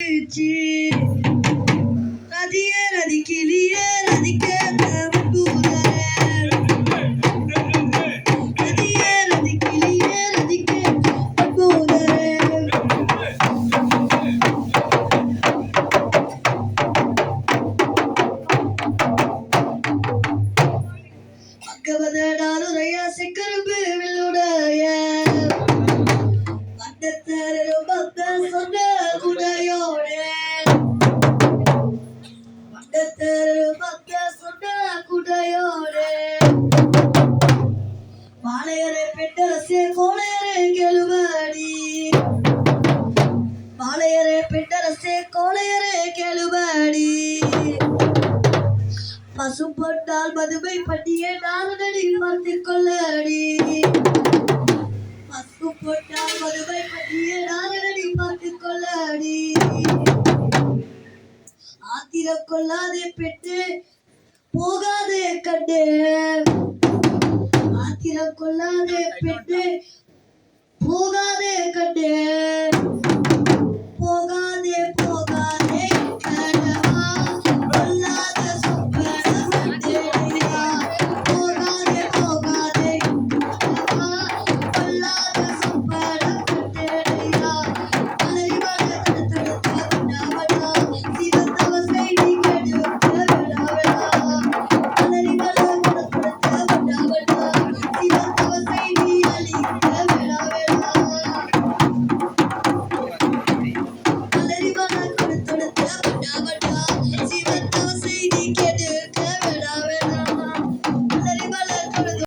C. ரதியே ரதி கிளியே ரதிக்க சிக்கரும்பு வில்லுடைய. வந்த சொன்ன குடையோடே மாலையரே பெட்டரசே கோளையரே கெழுவடி மாலையரே பெட்டரசே கோளையரே கெழுவடி பசும்பொட்டால் மதுமை பட்டியே நாரனடி பார்த்துக் கொள்ளடி. பசும்பொட்டால் மதுமை பட்டியே நாரனடி பார்த்துக் கொள்ளடி. ஆத்திரம் கொள்ளாதே பெற்று போகாதே கண்டே ஆத்திரம் கொள்ளாதே பெற்று போகாதே கண்டே